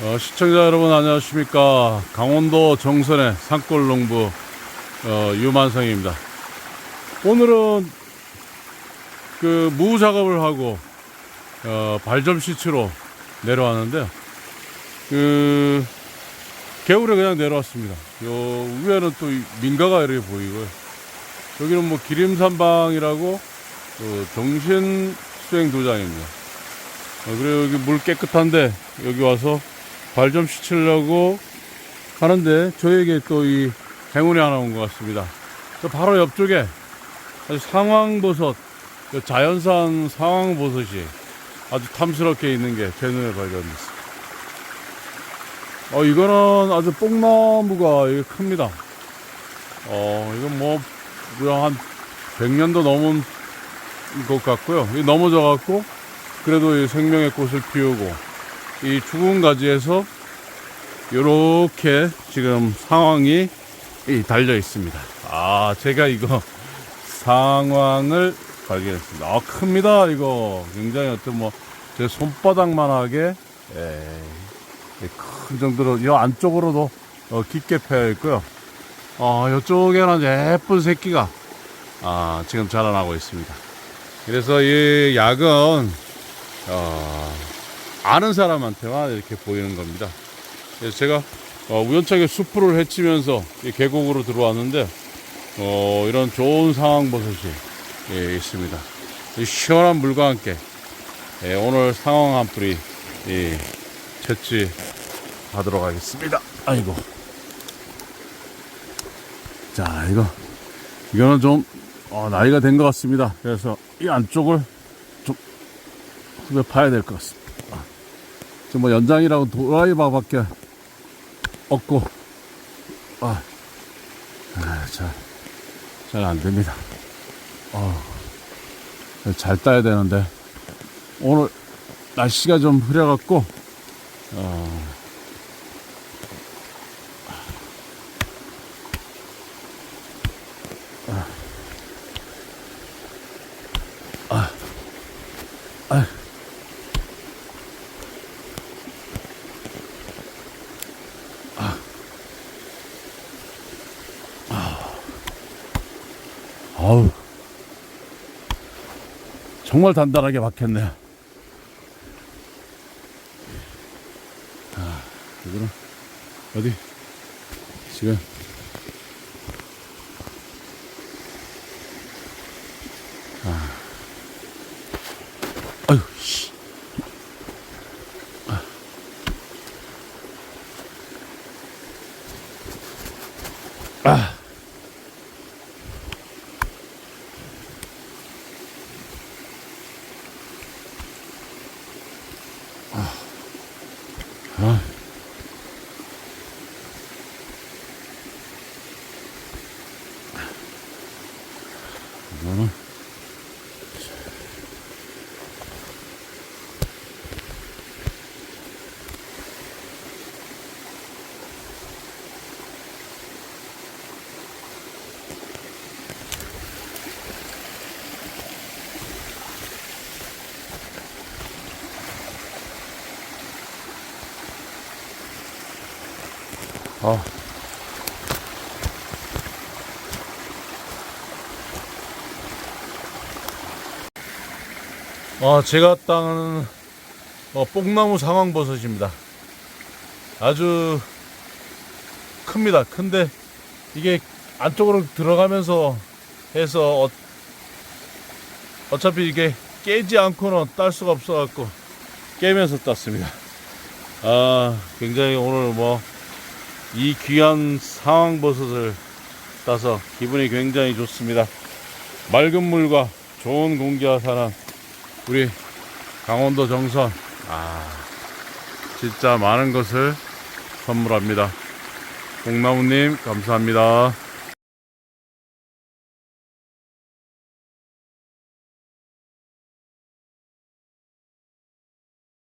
어, 시청자 여러분 안녕하십니까? 강원도 정선의 산골농부 어, 유만성입니다. 오늘은 그 무 작업을 하고 어, 발점 시치로 내려왔는데요. 그 개울에 그냥 내려왔습니다. 요 위에는 또이 민가가 이렇게 보이고요 여기는 뭐 기림산방이라고 그 정신 수행 도장입니다 어, 그리고 여기 물 깨끗한데 여기 와서 발 좀 씻으려고 하는데 저에게 또 이 행운이 하나 온 것 같습니다. 저 바로 옆쪽에 아주 상황버섯, 그 자연산 상황버섯이 아주 탐스럽게 있는 게 제 눈에 발견됐습니다. 어, 이거는 아주 뽕나무가 큽니다. 어, 이건 뭐, 한 100년도 넘은 것 같고요. 이 넘어져 갖고, 그래도 이 생명의 꽃을 피우고, 이 죽은 가지에서 이렇게 지금 상황이 이 달려 있습니다. 아, 제가 이거 상황을 발견했습니다. 아, 큽니다. 이거 굉장히 어떤 뭐 제 손바닥만하게 예, 큰 정도로 이 안쪽으로도 어, 깊게 패여 있고요. 어, 이쪽에는 예쁜 새끼가 아, 지금 자라나고 있습니다. 그래서 이 약은 어, 아는 사람한테만 이렇게 보이는 겁니다. 그래서 제가 어, 우연찮게 수풀을 헤치면서 이 계곡으로 들어왔는데 어, 이런 좋은 상황버섯이 예, 있습니다. 이 시원한 물과 함께 예, 오늘 상황 한 뿌리 예, 채취하도록 하겠습니다. 아이고. 자, 이거 이거는 좀 어, 나이가 된 것 같습니다. 그래서 이 안쪽을 좀 후벼 파야 될 것 같습니다. 지금 뭐 연장이라고 도라이바 밖에 없고 아, 아 잘, 잘안 됩니다. 어, 잘 따야 되는데 오늘 날씨가 좀 흐려갖고 어, 아우 정말 단단하게 박혔네요. 아, 이거는 어디 지금 아. 아. 아. 이 아. 아, 제가 땅은 어, 뽕나무 상황버섯입니다. 아주 큽니다. 큰데 이게 안쪽으로 들어가면서 해서 어, 어차피 이게 깨지 않고는 딸 수가 없어갖고 깨면서 땄습니다. 아, 굉장히 오늘 뭐 이 귀한 상황버섯을 따서 기분이 굉장히 좋습니다. 맑은 물과 좋은 공기와 사는 우리 강원도 정선. 아, 진짜 많은 것을 선물합니다. 공나무님, 감사합니다.